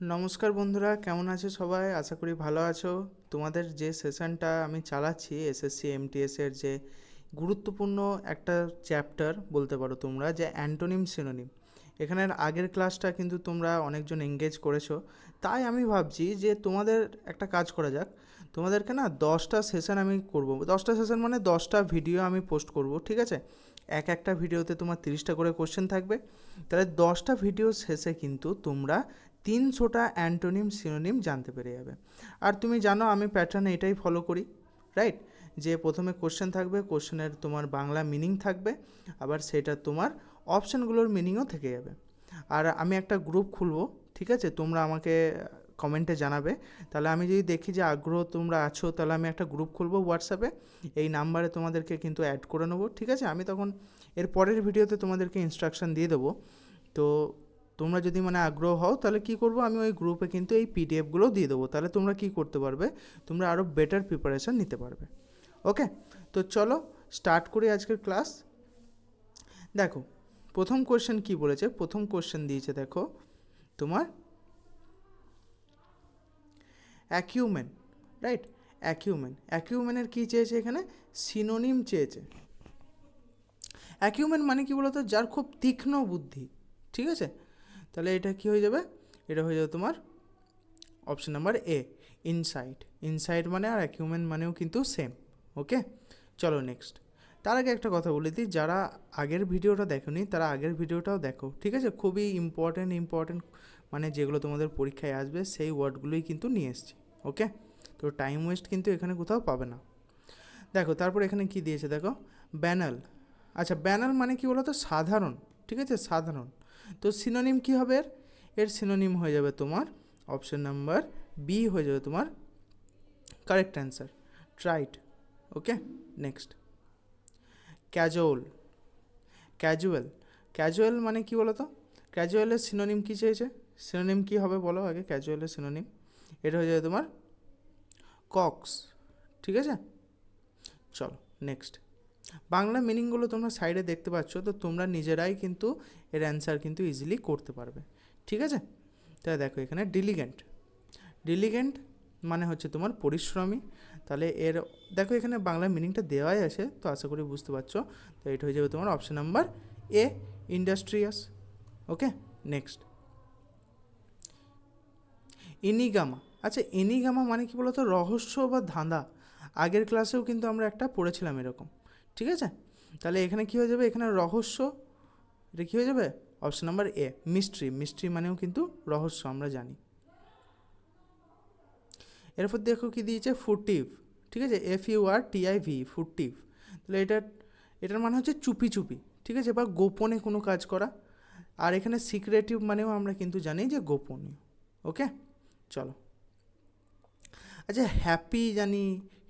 নমস্কার বন্ধুরা, কেমন আছো সবাই? আশা করি ভালো আছো। তোমাদের যে সেশনটা আমি চালাচ্ছি এসএসসি এমটিএসের যে গুরুত্বপূর্ণ একটা চ্যাপ্টার বলতে পারো তোমরা, যে অ্যান্টোনিম সিনোনিম এখানের আগের ক্লাসটা কিন্তু তোমরা অনেকজন এঙ্গেজ করেছ। তাই আমি ভাবছি যে তোমাদের একটা কাজ করা যাক। তোমাদেরকে না দশটা সেশন আমি করব। দশটা সেশন মানে দশটা ভিডিও আমি পোস্ট করব, ঠিক আছে? এক একটা ভিডিওতে তোমার তিরিশটা করে কোশ্চেন থাকবে। তাহলে দশটা ভিডিও শেষে কিন্তু তোমরা তিনশোটা অ্যান্টোনিম সিনোনিম জানতে পেরে যাবে। আর তুমি জানো আমি প্যাটার্ন এটাই ফলো করি রাইট যে প্রথমে কোশ্চেন থাকবে কোশ্চেনের তোমার বাংলা মিনিং থাকবে, আবার সেটা তোমার অপশানগুলোর মিনিংও থেকে যাবে। আর আমি একটা গ্রুপ খুলবো, ঠিক আছে? তোমরা আমাকে কমেন্টে জানাবে। তাহলে আমি যদি দেখি যে আগ্রহ তোমরা আছো, তাহলে আমি একটা গ্রুপ খুলবো হোয়াটসঅ্যাপে এই নাম্বারে তোমাদেরকে কিন্তু অ্যাড করে নেব, ঠিক আছে? আমি তখন এর পরের ভিডিওতে তোমাদেরকে ইনস্ট্রাকশন দিয়ে দেবো। তো তোমরা যদি মানে আগ্রহ হও, তাহলে কি করব? আমি ওই গ্রুপে কিন্তু এই পিডিএফগুলো দিয়ে দেবো। তাহলে তোমরা কি করতে পারবে? তোমরা আরও বেটার প্রিপারেশান নিতে পারবে। ওকে তো চলো স্টার্ট করি আজকের ক্লাস দেখো, প্রথম কোশ্চেন কি বলেছে? প্রথম কোশ্চেন দিয়েছে, দেখো, তোমার অ্যাকিউমেন রাইট অ্যাকিউমেন অ্যাকিউমেনের কী চেয়েছে এখানে? সিনোনিম চেয়েছে। অ্যাকিউমেন মানে কি বলতো? যার খুব তীক্ষ্ণ বুদ্ধি, ঠিক আছে? তাহলে এটা কি হয়ে যাবে? এটা হয়ে যাবে তোমার option number A insight insight মানে আর অ্যাকিউমেন মানেও কিন্তু সেম ওকে চলো নেক্সট তার আগে একটা কথা বলে দিই, যারা আগের ভিডিওটা দেখোনি, তারা আগের ভিডিওটাও দেখো, ঠিক আছে? খুবই ইম্পর্ট্যান্ট ইম্পর্ট্যান্ট মানে যেগুলো তোমাদের পরীক্ষায় আসবে, সেই ওয়ার্ডগুলোই কিন্তু নিয়ে এসছি ওকে তো টাইম ওয়েস্ট কিন্তু এখানে কোথাও পাবে না। দেখো, তারপর এখানে কি দিয়েছে দেখো? ব্যানাল আচ্ছা ব্যানাল মানে কি বলতো? সাধারণ, ঠিক আছে? সাধারণ। তো সিনোনিম কি হবে? এর এর সিনোনিম হয়ে যাবে তোমার অপশন নাম্বার বি হয়ে যাবে তোমার correct answer trite okay next casual casual casual মানে কি বলো তো ক্যাজুয়ালের সিনোনিম কী চেয়েছে সিনোনিম কী হবে বলো আগে? ক্যাজুয়ালের সিনোনিম এটা হয়ে যাবে তোমার কক্স ঠিক আছে? চলো নেক্সট বাংলা মিনিংগুলো তোমরা সাইডে দেখতে পাচ্ছ, তো তোমরা নিজেরাই কিন্তু এর অ্যান্সার কিন্তু ইজিলি করতে পারবে। ঠিক আছে? তাহলে দেখো এখানে ডিলিগেন্ট ডিলিগেন্ট মানে হচ্ছে তোমার পরিশ্রমী। তাহলে এর, দেখো এখানে বাংলা মিনিংটা দেওয়াই আছে, তো আশা করি বুঝতে পারছ। তো এটা হয়ে যাবে তোমার option number A industrious okay next enigma. আচ্ছা ইনিগামা মানে কি বলতো? রহস্য বা ধাঁধা। আগের ক্লাসেও কিন্তু আমরা একটা পড়েছিলাম এরকম। ঠিক আছে? তাহলে এখানে কী হয়ে যাবে? এখানে রহস্য, এটা কী হয়ে যাবে? Option number A mystery mystery মানেও কিন্তু রহস্য, আমরা জানি। এরপর দেখো কি দিয়েছে? ফুটিভ ঠিক আছে? F U R T I V furtive তাহলে এটা, এটার মানে হচ্ছে চুপি চুপি। ঠিক আছে? বা গোপনে কোনো কাজ করা। আর এখানে সিক্রেটিভ মানেও আমরা কিন্তু জানি যে গোপনীয়। ওকে? চলো। আচ্ছা হ্যাপি জানি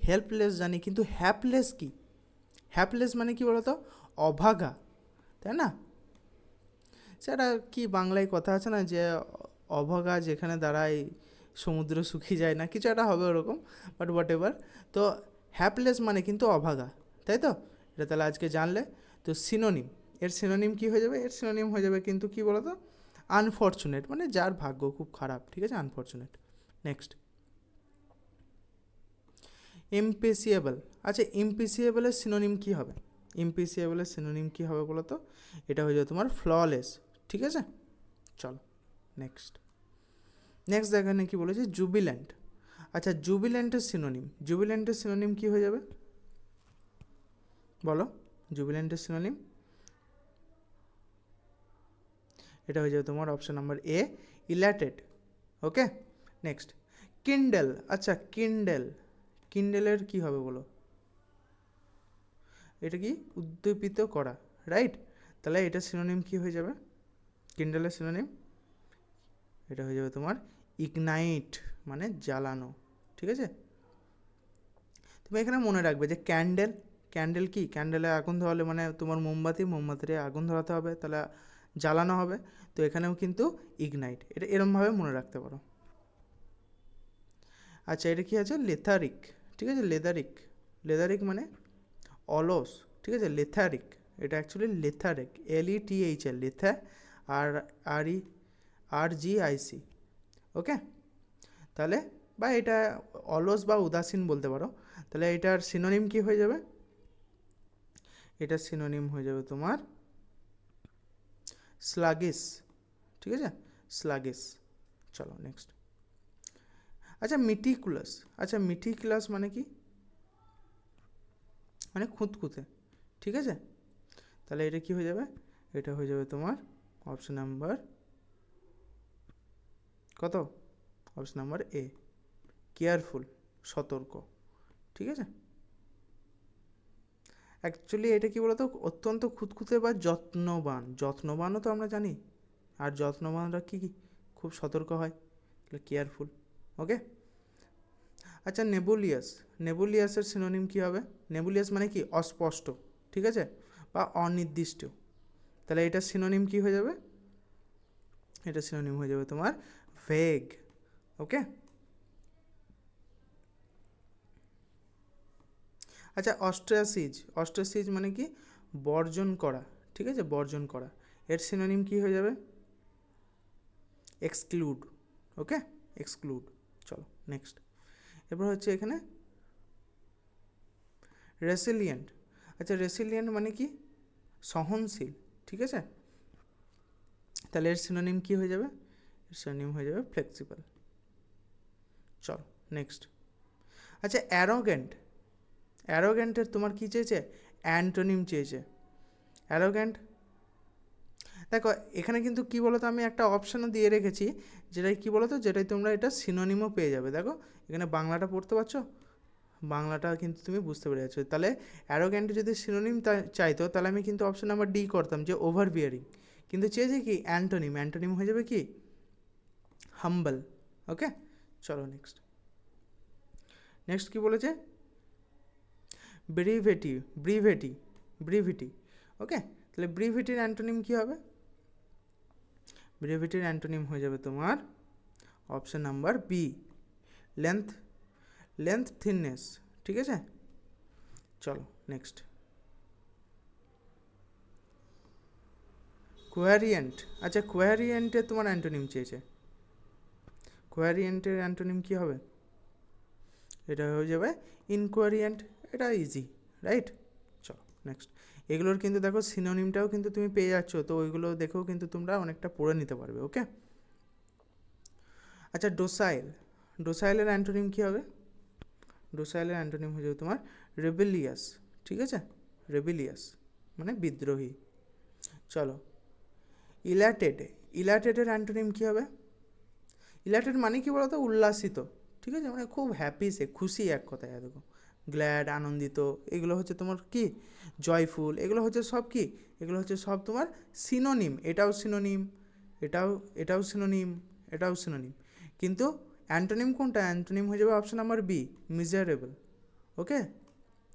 হেল্পলেস জানি, কিন্তু হ্যাপলেস কি? হ্যাপলেস মানে কি বলতো? অভাগা, তাই না? সেটা কি বাংলায় কথা আছে না যে, অভাগা যেখানে দাঁড়ায় সমুদ্র শুকিয়ে যায় না, কিছু একটা হবে ওরকম বাট হোয়াট এভার তো হ্যাপলেস মানে কিন্তু অভাগা, তাই তো? এটা তাহলে আজকে জানলে। তো সিনোনিম এর সিনোনিম কি হয়ে যাবে? এর সিনোনিম হয়ে যাবে কিন্তু কি বলতো? আনফর্চুনেট মানে যার ভাগ্য খুব খারাপ, ঠিক আছে? আনফর্চুনেট নেক্সট ইমপিসিয়েবল আচ্ছা ইমপিসিয়েবলের সিনোনিম কী হবে? ইমপিসিয়েবলের সিনোনিম কী হবে বলো তো? এটা হয়ে যাবে তোমার ফ্ললেস ঠিক আছে? চলো নেক্সট নেক্সট দেখানে কি বলেছে? জুবিল্যান্ট আচ্ছা জুবিল্যান্টের সিনোনিম জুবিল্যান্টের সিনোনিম কী হয়ে যাবে? বলো জুবিল্যান্টের সিনোনিম এটা হয়ে যাবে তোমার অপশন নাম্বার এ ইল্যাটেড ওকে নেক্সট কিন্ডেল আচ্ছা কিন্ডেল কিন্ডেলের কি হবে বলো? এটা কি উদ্দীপিত করা রাইট তাহলে এটা সিনোনিম কি হয়ে যাবে? কিন্ডেলের সিনোনিম এটা হয়ে যাবে তোমার ইগনাইট মানে জ্বালানো, ঠিক আছে? তুমি এখানে মনে রাখবে যে ক্যান্ডেল ক্যান্ডেল কি? ক্যান্ডেলে আগুন ধরালে মানে তোমার মোমবাতি, মোমবাতিতে আগুন ধরাতে হবে, তাহলে জ্বালানো হবে। তো এখানেও কিন্তু ইগনাইট এটা এরমভাবে মনে রাখতে পারো। আচ্ছা এটা কি আছে? লেথারিক ঠিক আছে? লেদারিক লেদারিক মানে অলস, ঠিক আছে? লেথারিক এটা actually lethargic L E T H L লেথা R R E R G I C okay তাহলে, বা এটা অলস বা উদাসীন বলতে পারো। তাহলে এটার সিনোনিম কি হয়ে যাবে? এটার সিনোনিম হয়ে যাবে তোমার স্লাগিস ঠিক আছে? স্লাগিস চলো নেক্সট আচ্ছা মিটিকুলাস আচ্ছা মিটিকুলাস মানে কি? মানে খুঁতখুঁতে, ঠিক আছে? তাহলে এটা কি হয়ে যাবে? এটা হয়ে যাবে তোমার অপশন নাম্বার কত? অপশন নাম্বার এ কেয়ারফুল সতর্ক, ঠিক আছে? অ্যাকচুয়ালি এটা কি বলতো? অত্যন্ত খুঁতখুঁতে বা যত্নবান, যত্নবানও তো আমরা জানি, আর যত্নবানরা কি কি? খুব সতর্ক হয় কেয়ারফুল ওকে আচ্ছা নেবুলিয়াস। নেবুলিয়াসের সিনোনিম কী হবে? নেবুলিয়াস মানে কি? অস্পষ্ট। ঠিক আছে? বা অনির্দিষ্ট। তাহলে এটার সিনোনিম কি হয়ে যাবে? এটা সিনোনিম হয়ে যাবে তোমার ভেগ ওকে আচ্ছা অস্ট্রাসিজ অস্ট্রাসিজ মানে কি? বর্জন করা। ঠিক আছে? বর্জন করা। এর সিনোনিম কি হয়ে যাবে? এক্সক্লুড ওকে এক্সক্লুড নেক্সট এরপর হচ্ছে এখানে রেসিলিয়েন্ট আচ্ছা রেসিলিয়েন্ট মানে কি? সহনশীল, ঠিক আছে? তাহলে এর সিনোনিম কি হয়ে যাবে? এর সিনোনিম হয়ে যাবে ফ্লেক্সিবল চল নেক্সট আচ্ছা অ্যারোগেন্ট অ্যারোগ্যান্টের তোমার কী চেয়েছে? অ্যান্টোনিম চেয়েছে। অ্যারোগ্যান্ট দেখো, এখানে কিন্তু কি বলো তো আমি একটা অপশানও দিয়ে রেখেছি, যেটাই কি বলো তো যেটাই তোমরা এটা সিনোনিমও পেয়ে যাবে। দেখো, এখানে বাংলাটা পড়তে পারছ? বাংলাটা কিন্তু তুমি বুঝতে পেরে যাচ্ছ। তাহলে অ্যারোগ্যান্টে যদি সিনোনিম চাইতো, তাহলে আমি কিন্তু অপশান নাম্বার ডি করতাম, যে ওভার বিয়ারিং কিন্তু চেয়েছে কি? অ্যান্টোনিম অ্যান্টোনিম হয়ে যাবে কি? হাম্বল ওকে চলো নেক্সট নেক্সট কি বলেছে? ব্রিভেটি ব্রিভেটি ব্রিভিটি ওকে তাহলে ব্রিভিটির অ্যান্টোনিম কী হবে? ব্রিভিটির অ্যান্টোনিম হয়ে যাবে তোমার option number B length length thinness ঠিক আছে? চলো নেক্সট কোয়ারিয়েন্ট আচ্ছা কোয়ারিয়েন্টের তোমার অ্যান্টোনিম চেয়েছে। কোয়ারিয়েন্টের অ্যান্টোনিম কী হবে? এটা হয়ে যাবে ইনকোয়ারিয়েন্ট এটা ইজি রাইট চলো নেক্সট এগুলোর কিন্তু দেখো সিনোনিমটাও কিন্তু তুমি পেয়ে যাচ্ছ, তো ওইগুলো দেখেও কিন্তু তোমরা অনেকটা পড়ে নিতে পারবে ওকে আচ্ছা ডোসাইল ডোসাইলের অ্যান্টোনিম কী হবে? ডোসাইলের অ্যান্টোনিম হয়ে যাবে তোমার রেবেলিয়াস ঠিক আছে? রেবেলিয়াস মানে বিদ্রোহী। চলো ইলাটেড ইলাটেডের অ্যান্টোনিম কী হবে? ইলাটেড মানে কি বলতো? উল্লাসিত, ঠিক আছে? মানে খুব হ্যাপি সে, খুশি এক কথায়, দেখো। গ্ল্যাড, আনন্দিত, এগুলো হচ্ছে তোমার কি? জয়ফুল, এগুলো হচ্ছে সব কি? এগুলো হচ্ছে সব তোমার সিনোনিম এটাও সিনোনিম এটাও এটাও সিনোনিম এটাও সিনোনিম কিন্তু অ্যান্টোনিম কোনটা? অ্যান্টোনিম হয়ে যাবে option number B miserable okay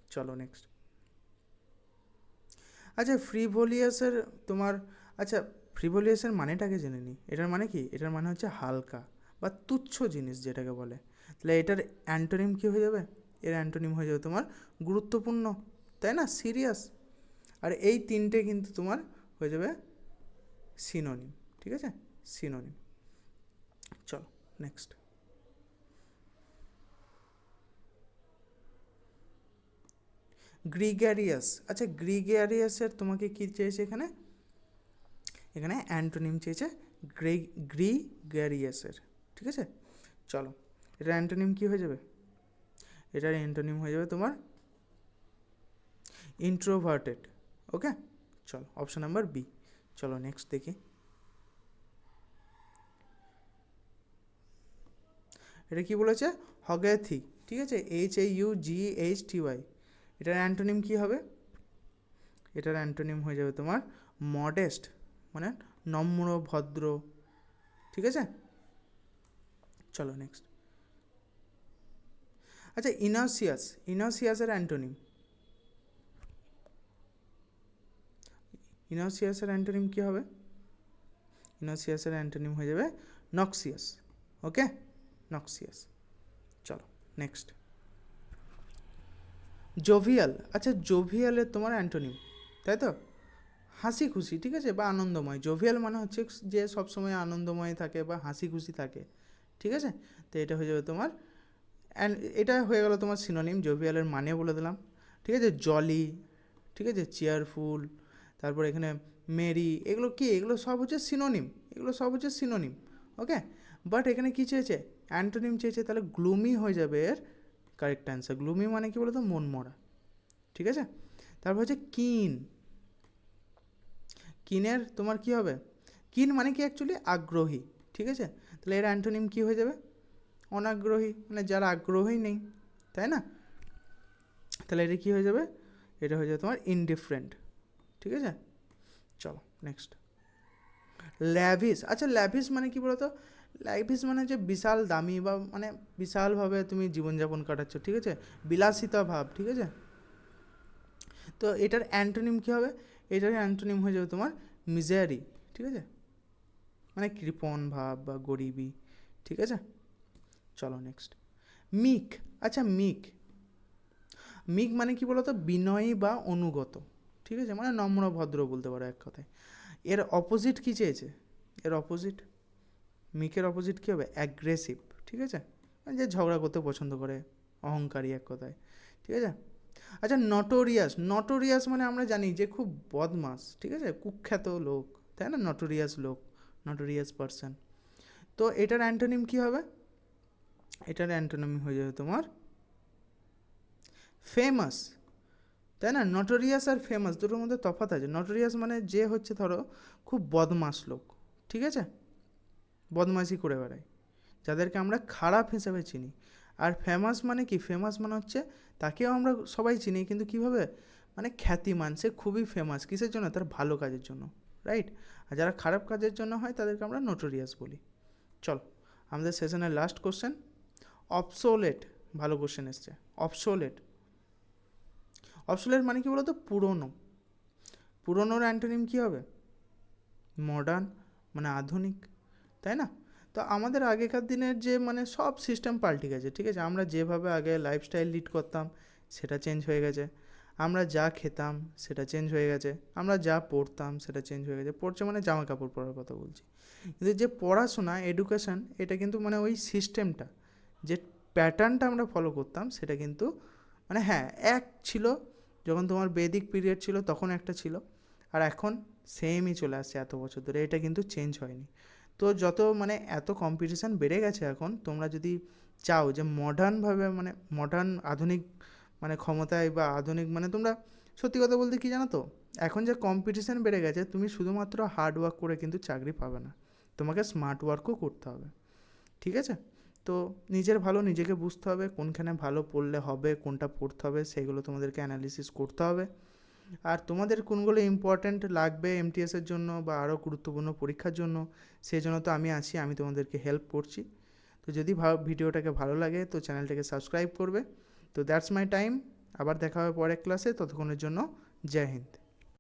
চলো নেক্সট আচ্ছা ফ্রিভোলিয়াসের তোমার আচ্ছা ফ্রিভোলিয়াসের মানেটাকে জেনে নিই। এটার মানে কি? এটার মানে হচ্ছে হালকা বা তুচ্ছ জিনিস যেটাকে বলে। তাহলে এটার অ্যান্টোনিম কী হয়ে যাবে? এর অ্যান্টোনিম হয়ে যাবে তোমার গুরুত্বপূর্ণ, তাই না? সিরিয়াস। আর এই তিনটে কিন্তু তোমার হয়ে যাবে সিনোনিম, ঠিক আছে? সিনোনিম। চলো নেক্সট গ্রিগ্যারিয়াস আচ্ছা গ্রিগ্যারিয়াসের তোমাকে কী চেয়েছে এখানে? এখানে অ্যান্টোনিম চেয়েছে গ্রে গ্রিগ্যারিয়াসের ঠিক আছে? চলো, এটার অ্যান্টোনিম কী হয়ে যাবে? এটার অ্যান্টোনিম হয়ে যাবে তোমার ইন্ট্রোভার্টেড ওকে চলো অপশন নাম্বার বি চলো নেক্সট দেখি। এটা কি বলেছে? হগ্যাথি ঠিক আছে? H A U G H T Y এটার অ্যান্টোনিম কী হবে? এটার অ্যান্টোনিম হয়ে যাবে তোমার মডেস্ট মানে নম্র, ভদ্র, ঠিক আছে? চলো নেক্সট আচ্ছা ইনাসিয়াস ইনাসিয়াসের অ্যান্টোনিম। ইনাসিয়াসের অ্যান্টোনিম কী হবে? ইনাসিয়াসের অ্যান্টোনিম হয়ে যাবে নক্সিয়াস, ওকে? নক্সিয়াস। চলো, নেক্সট। জোভিয়াল আচ্ছা জোভিয়ালের তোমার অ্যান্টোনিম, তাই তো? হাসি খুশি, ঠিক আছে? বা আনন্দময়। জোভিয়াল মানে হচ্ছে যে সবসময় আনন্দময় থাকে বা হাসি খুশি থাকে, ঠিক আছে? তো এটা হয়ে যাবে তোমার অ্যান্ড এটা হয়ে গেল তোমার সিনোনিম জোভিয়ালের মানে বলে দিলাম। ঠিক আছে? জলি ঠিক আছে? চেয়ারফুল তারপর এখানে মেরি এগুলো কি? এগুলো সব হচ্ছে সিনোনিম এগুলো সব হচ্ছে সিনোনিম ওকে বাট এখানে কী চেয়েছে? অ্যান্টোনিম চেয়েছে, তাহলে গ্লুমি হয়ে যাবে এর কারেক্ট অ্যান্সার গ্লুমি মানে কি বলতো? মন মরা, ঠিক আছে? তারপর হচ্ছে কিন কিনের তোমার কি হবে? কিন মানে কি অ্যাকচুয়ালি আগ্রহী, ঠিক আছে? তাহলে এর অ্যান্টোনিম কি হয়ে যাবে? অনাগ্রহী মানে যার আগ্রহই নেই, তাই না? তাহলে এটা কী হয়ে যাবে? এটা হয়ে যাবে তোমার ইনডিফারেন্ট ঠিক আছে? চলো নেক্সট ল্যাভিস আচ্ছা ল্যাভিস মানে কি বলতো? ল্যাভিস মানে যে বিশাল দামি বা মানে বিশালভাবে তুমি জীবনযাপন কাটাচ্ছ, ঠিক আছে? বিলাসিতা ভাব, ঠিক আছে? তো এটার অ্যান্টোনিম কী হবে? এটার অ্যান্টোনিম হয়ে যাবে তোমার মিজারি ঠিক আছে? মানে কৃপণ ভাব বা গরিবী, ঠিক আছে? চলো নেক্সট মিক আচ্ছা মিক মিক মানে কি বলতো? বিনয়ী বা অনুগত। ঠিক আছে? মানে নম্র, ভদ্র বলতে পারো এক কথায়। এর অপোজিট কী চেয়েছে? এর অপোজিট মিকের অপোজিট কী হবে? অ্যাগ্রেসিভ ঠিক আছে? মানে যে ঝগড়া করতে পছন্দ করে। অহংকারী এক কথায়। ঠিক আছে? আচ্ছা নটোরিয়াস নটোরিয়াস মানে আমরা জানি যে খুব বদমাস। ঠিক আছে? কুখ্যাত লোক। তাই না? নটোরিয়াস লোক। নটোরিয়াস পারসন তো এটার অ্যান্টোনিম কী হবে? এটার অ্যান্টোনিম হয়ে যাবে তোমার ফেমাস তাই না? নটোরিয়াস আর ফেমাস দুটোর মধ্যে তফাৎ আছে। নটোরিয়াস মানে যে হচ্ছে ধরো খুব বদমাস লোক, ঠিক আছে? বদমাশি করে বেড়ায়, যাদেরকে আমরা খারাপ হিসেবে চিনি। আর ফেমাস মানে কি? ফেমাস মানে হচ্ছে তাকেও আমরা সবাই চিনি, কিন্তু কীভাবে? মানে খ্যাতিমান, সে খুবই ফেমাস কিসের জন্য? তার ভালো কাজের জন্য রাইট আর যারা খারাপ কাজের জন্য হয়, তাদেরকে আমরা নোটোরিয়াস বলি। চলো, আমাদের সেশনের লাস্ট কোশ্চেন অপসোলেট ভালো কোশ্চেন এসছে অপসোলেট অপসোলেট মানে কি বলতো? পুরনো। পুরনোর অ্যান্টোনিম কী হবে? মডার্ন মানে আধুনিক, তাই না? তো আমাদের আগেকার দিনের যে মানে সব সিস্টেম পাল্টে গেছে, ঠিক আছে? আমরা যেভাবে আগে লাইফস্টাইল লিড করতাম, সেটা চেঞ্জ হয়ে গেছে। আমরা যা খেতাম, সেটা চেঞ্জ হয়ে গেছে। আমরা যা পড়তাম, সেটা চেঞ্জ হয়ে গেছে। পড়ছে মানে জামা কাপড় পরার কথা বলছি। কিন্তু যে পড়াশোনা এডুকেশন এটা কিন্তু মানে ওই সিস্টেমটা যে প্যাটার্নটা আমরা ফলো করতাম সেটা কিন্তু মানে হ্যাঁ এক ছিল যখন তোমার বেদিক পিরিয়ড ছিল তখন একটা ছিল, আর এখন সেমই চলে আসছে এত বছর ধরে, এটা কিন্তু চেঞ্জ হয়নি। তো যত মানে এত কম্পিটিশান বেড়ে গেছে এখন, তোমরা যদি চাও যে মডার্নভাবে মানে মডার্ন আধুনিক মানে ক্ষমতায় বা আধুনিক মানে তোমরা সত্যি কথা বলতে কি জানো তো? এখন যে কম্পিটিশান বেড়ে গেছে, তুমি শুধুমাত্র হার্ড ওয়ার্ক করে কিন্তু চাকরি পাবে না, তোমাকে স্মার্ট ওয়ার্কও করতে হবে। ঠিক আছে? তো নিজের ভালো নিজেকে বুঝতে হবে, কোনখানে ভালো পড়লে হবে, কোনটা পড়তে হবে, সেগুলো তোমাদেরকে অ্যানালিসিস করতে হবে। আর তোমাদের কোনগুলো ইম্পর্ট্যান্ট লাগবে এমটিএসের জন্য বা আরও গুরুত্বপূর্ণ পরীক্ষার জন্য সেই জন্য তো আমি আছি, আমি তোমাদেরকে হেল্প করছি। তো যদি ভিডিওটাকে ভালো লাগে তো চ্যানেলটাকে সাবস্ক্রাইব করবে। তো দ্যাটস মাই টাইম আবার দেখা হবে পরের ক্লাসে ততক্ষণের জন্য জয় হিন্দ।